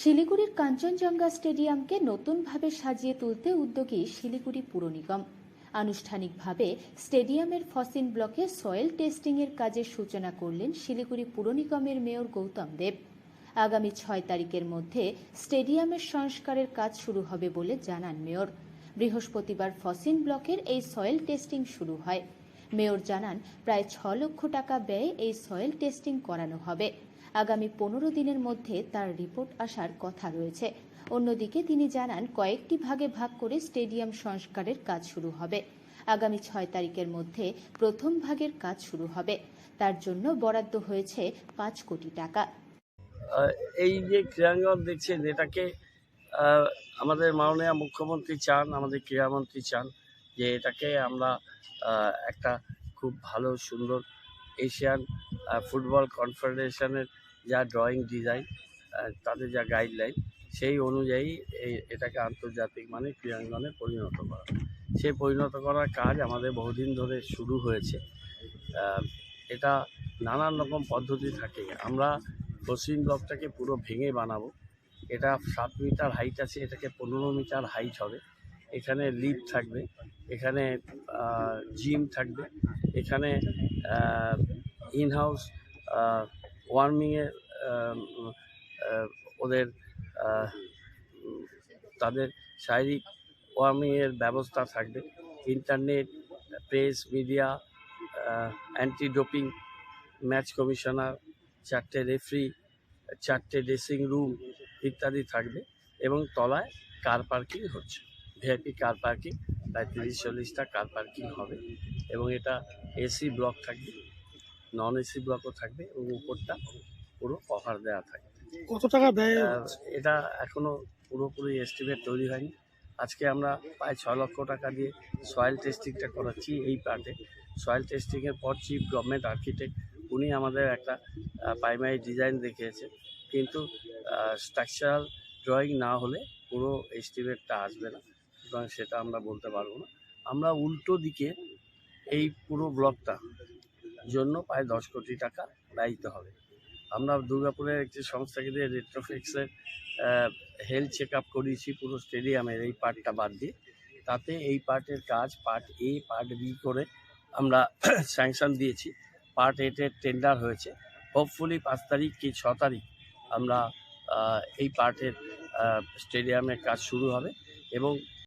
শিলিগুড়ির কাঞ্চনজঙ্ঘা স্টেডিয়ামকে নতুনভাবে সাজিয়ে তুলতে উদ্যোগী শিলিগুড়ি পুর নিগম। আনুষ্ঠানিকভাবে স্টেডিয়ামের ফসিন ব্লকে সয়েল টেস্টিংয়ের কাজের সূচনা করলেন শিলিগুড়ি পুর নিগমের মেয়র গৌতম দেব। আগামী ছয় তারিখের মধ্যে স্টেডিয়ামের সংস্কারের কাজ শুরু হবে বলে জানান মেয়র। বৃহস্পতিবার ফসিন ব্লকের এই সয়েল টেস্টিং শুরু হয়। মেয়র জানান, প্রায় ছ লক্ষ টাকা ব্যয়ে এই সয়েল টেস্টিং করানো হবে। আগামী পনেরো দিনের মধ্যে তার রিপোর্ট আসার কথা রয়েছে। অন্যদিকে তিনি জানান, কয়েকটি ভাগে ভাগ করে স্টেডিয়াম সংস্কারের কাজ শুরু হবে। আগামী ছয় তারিখের মধ্যে প্রথম ভাগের কাজ শুরু হবে। তার জন্য বরাদ্দ হয়েছে পাঁচ কোটি টাকা। এই যে ক্রীড়াঙ্গন দেখছেন, এটাকে আমাদের মাননীয় মুখ্যমন্ত্রী চান, আমাদের ক্রীড়ামন্ত্রী চান। যে এটাকে আমরা একটা খুব ভালো, সুন্দর এশিয়ান ফুটবল কনফেডারেশনের যা ড্রয়িং ডিজাইন তাদের যা গাইডলাইন, সেই অনুযায়ী এই, এটাকে আন্তর্জাতিক মানে ক্রীড়াঙ্গনে পরিণত করা। সেই পরিণত করার কাজ আমাদের বহুদিন ধরে শুরু হয়েছে। এটা নানান রকম পদ্ধতি থাকে। আমরা পশ্চিম ব্লকটাকে পুরো ভেঙে বানাবো। এটা সাত মিটার হাইট আছে, এটাকে পনেরো মিটার হাইট হবে। এখানে লিফট থাকবে, এখানে জিম থাকবে, এখানে ইনহাউস ওয়ার্মিংয়ের ওদের তাদের শারীরিক ওয়ার্মিংয়ের ব্যবস্থা থাকবে internet press media anti doping match commissioner চারটে রেফরি চারটে ড্রেসিং রুম ইত্যাদি থাকবে এবং তলায় কার পার্কিং হচ্ছে। ভিআইপি কার পার্কিং প্রায় তিরিশ চল্লিশটা কার পার্কিং হবে এবং এটা এসি ব্লক থাকবে নন এসি ব্লকও থাকবে এবং উপরটা পুরো কভার দেওয়া থাকবে। কত টাকা ব্যয় আহ, এটা এখনও পুরোপুরি এস্টিমেট তৈরি হয়নি। আজকে আমরা প্রায় ছয় লক্ষ টাকা দিয়ে সয়েল টেস্টিংটা করাচ্ছি এই পার্টে সয়েল টেস্টিংয়ের পর চিফ গভর্নমেন্ট আর্কিটেক্ট উনি আমাদের একটা প্রাইমারি ডিজাইন দেখিয়েছে। কিন্তু স্ট্রাকচারাল ড্রয়িং না হলে পুরো এস্টিমেটটা আসবে না। সুতরাং সেটা আমরা বলতে পারব না। আমরা উল্টো দিকে এই পুরো ব্লকটা জন্য প্রায় দশ কোটি টাকা ব্যয়িত হবে। আমরা দুর্গাপুরের একটি সংস্থাকে দিয়ে রেট্রোফিক্সের হেলথ চেক আপ করিয়েছি পুরো স্টেডিয়ামের এই পার্টটা বাদ দিয়ে। তাতে এই পার্টের কাজ পার্ট এ পার্ট বি করে আমরা স্যাংশন দিয়েছি। পার্ট এটের টেন্ডার হয়েছে। হোপফুলি পাঁচ তারিখ কি ছ তারিখ আমরা এই পার্টের স্টেডিয়ামের কাজ শুরু হবে এবং